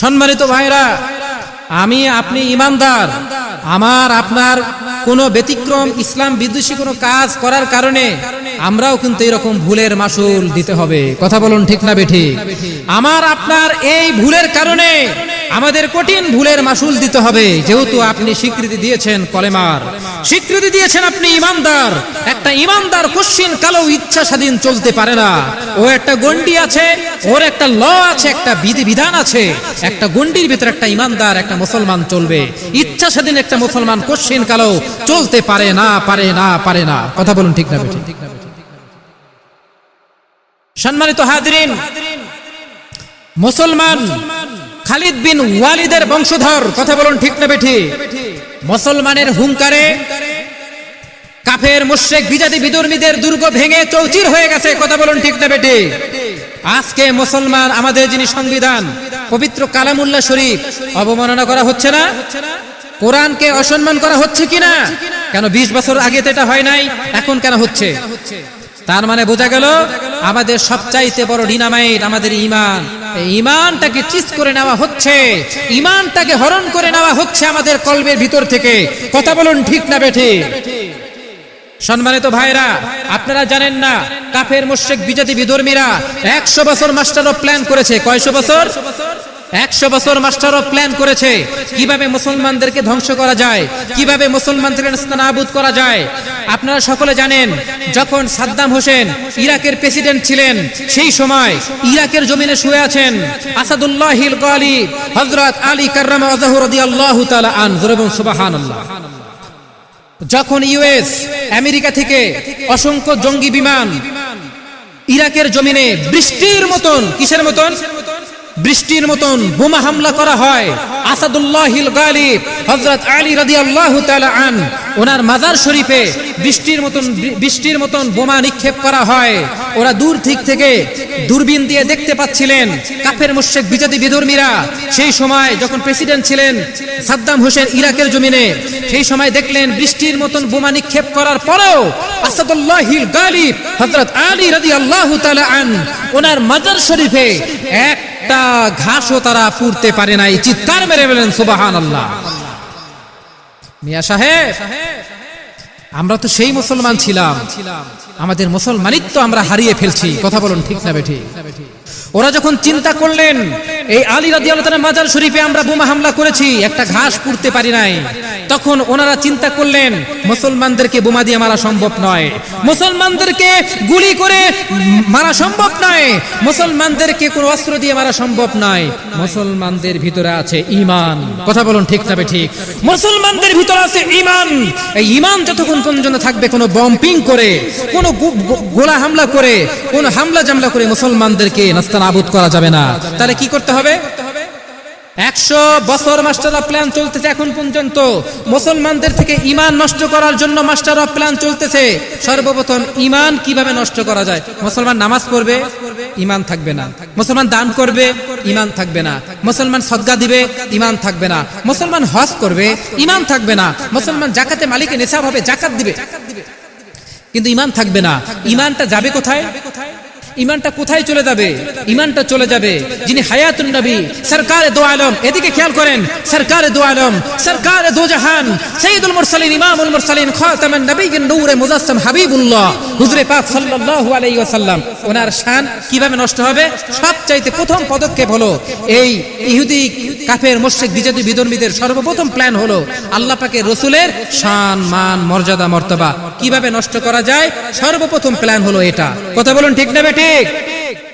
সম্মানিত ভাইরা, আমি আপনি ইমানদার। আমার, আপনার কোনো ব্যতিক্রম ইসলাম বিদ্বেষী কোনো কাজ করার কারণে আমরাও কিন্তু এরকম ভুলের মাসুল দিতে হবে। কথা বলুন ঠিক না বেঠি? আমার, আপনার এই ভুলের কারণে আমাদের কঠিন ভুলের মাসুল দিতে হবে। যেহেতু আপনি স্বীকৃতি দিয়েছেন কলেমার। স্বীকৃতি দিয়েছেন আপনি ইমানদার। একটা ইমানদার কুশ্চিন কালো ইচ্ছা স্বাধীন চলতে পারে না। ও একটা গন্ডি আছে, ওর একটা ল আছে, একটা বিধি বিধান আছে। একটা গন্ডির ভিতরে একটা ইমানদার, একটা মুসলমান চলবে। ইচ্ছা স্বাধীন একটা মুসলমান কোশ্চিন কালো চলতে পারে না পারে না পারে না। কথা বলুন ঠিক না বেঠিক সম্মানিত হাজরিন, মুসলমান খালিদ বিন ওয়ালিদের বংশধর, কথা বলুন ঠিক না বেঠি? মুসলমানের হুঙ্কারে কাফের, মুশ্রেক, বিজাতি বিদর্মীদের দুর্গ ভেঙে চৌচির হয়ে গেছে, কথা বলুন ঠিক না বেটে আজকে মুসলমান আমাদের যিনি সংবিধান, পবিত্র কালামুল্লাহ শরীফ, অবমাননা করা হচ্ছে না? কোরআনকে অসম্মান করা হচ্ছে কিনা কেন বিশ বছর আগে তো এটা হয় নাই, এখন কেন হচ্ছে? তার মানে বোঝা গেল, আমাদের সবচাইতে বড় ডিনামাইট আমাদের ইমান। ইমানটাকে চিজ করে নেওয়া হচ্ছে। ইমানটাকে হরণ করে নেওয়া হচ্ছে আমাদের কলবের ভিতর থেকে। কথা বলুন ঠিক না বেঠে? সম্মানিত ভাইরা, আপনারা জানেন না, কাফের মুশেক বিজাতি, বিধর্মীরা একশো বছর মাস্টার অফ প্ল্যান করেছে। কয়শো বছর? একশো বছর মাস্টার অফ প্ল্যান করেছে। কীভাবে মুসলমানদেরকে ধ্বংস করা যায়? কীভাবে মুসলমানদেরকে নাবুদ করা যায়? আপনারা সকলে জানেন, যখন সাদ্দাম হোসেন ইরাকের প্রেসিডেন্ট ছিলেন, সেই সময় ইরাকের জমিনে শুয়ে আছেন আসাদুল্লাহ হিল আলী হজরত আলী কার্রামা আজাহুর আল্লাহ আন সুবাহান আল্লাহ যখন ইউএস, আমেরিকা থেকে অসংখ্য জঙ্গি বিমান ইরাকের জমিনে বৃষ্টির মতন, কিসের মতন? বৃষ্টির মতন বোমা হামলা করা হয়। আসাদুল্লাহিল গালিব, হযরত আলী রাদিয়াল্লাহু তাআলা আন, ওনার মাজার শরীফে বৃষ্টির মতন বৃষ্টির মতন বোমা নিক্ষেপ করা হয়। ওরা দূর ঠিক থেকে দূরবীন দিয়ে দেখতে পাচ্ছিলেন কাফের মুশরিক বিজাতি বিধর্মীরা। সেই সময় যখন প্রেসিডেন্ট ছিলেন সাদ্দাম হোসেন ইরাকের জমিনে, সেই সময় দেখলেন বৃষ্টির মতন বোমা নিক্ষেপ করার পরেও আসাদুল্লাহিল গালিব, হযরত আলী রাদিয়াল্লাহু তাআলা আন, ওনার মাজার শরীফে এক একটা ঘাসও তারা পুড়তে পারে নাই। চিৎকার মেরে বলেন সুবাহান আল্লাহ মিয়া সাহেব, আমরা তো সেই মুসলমান ছিলাম। আমাদের মুসলমানিত্ব আমরা হারিয়ে ফেলছি। কথা বলুন ঠিক না বেঠি ওরা যখন চিন্তা করলেন এই আলী রাদি আল্লাহ মাজার শরীফে আমরা বোমা হামলা করেছি, একটা ঘাস পুড়তে পারি নাই। তখন ওনারা চিন্তা করলেন, মুসলমানদেরকে বোমা দিয়ে মারা সম্ভব নয়। মুসলমানদেরকে গুলি করে মারা সম্ভব নয়। মুসলমানদেরকে কোনো অস্ত্র দিয়ে মারা সম্ভব নয়। মুসলমানদের ভিতরে আছে ইমান কথা বলুন ঠিক না ঠিক মুসলমানদের ভিতরে আছে ইমান এই ইমান যতক্ষণ পর্যন্ত থাকবে, কোনো বম্পিং করে, কোনো গোলা হামলা করে, কোনো হামলা জামলা করে মুসলমানদেরকে নাস্তা নাবুদ করা যাবে না। তাহলে কি করতে হবে? একশো বছর মাস্টার অফ প্ল্যান চলতেছে এখন পর্যন্ত। মুসলমানদের থেকে ইমান নষ্ট করার জন্য মাস্টার অফ প্ল্যান চলতেছে। সর্বপ্রথম ইমান কীভাবে নষ্ট করা যায়? মুসলমান নামাজ পড়বে ইমান থাকবে না। মুসলমান দান করবে ইমান থাকবে না। মুসলমান সদ্গা দিবে ইমান থাকবে না। মুসলমান হজ করবে ইমান থাকবে না। মুসলমান জাকাতে মালিকে নেশা হবে, জাকাত দিবে। কিন্তু ইমান থাকবে না। ইমানটা যাবে কোথায়? ইমানটা কোথায় চলে যাবে? ইমানটা চলে যাবে। যিনি হায়াতুন নবী, সরকার দো আলম। এদিকে খেয়াল করেন, সরকার দো আলম, সরকার দো জাহান সঈদুল মুরসালিন, ইমামুল মুরসালিন, খাতামান নবীগিন নূরে মুজাসসাম হাবিবুল্লাহ, হুজুরে পাক সাল্লাল্লাহু আলাইহি ওয়াসাল্লাম। ওনার শান কীভাবে নষ্ট হবে? সবচাইতে প্রথম পদক্ষেপ হলো, এই ইহুদি কাফের, মুশরিক বিজাতি বিধর্মীদের সর্বপ্রথম প্ল্যান হলো আল্লাহ পাকের রসুলের শান, মান, মর্যাদা, মর্তবা। কীভাবে নষ্ট করা যায়? সর্বপ্রথম প্ল্যান হলো এটা। কথা বলুন ঠিক না বেটি ঠিক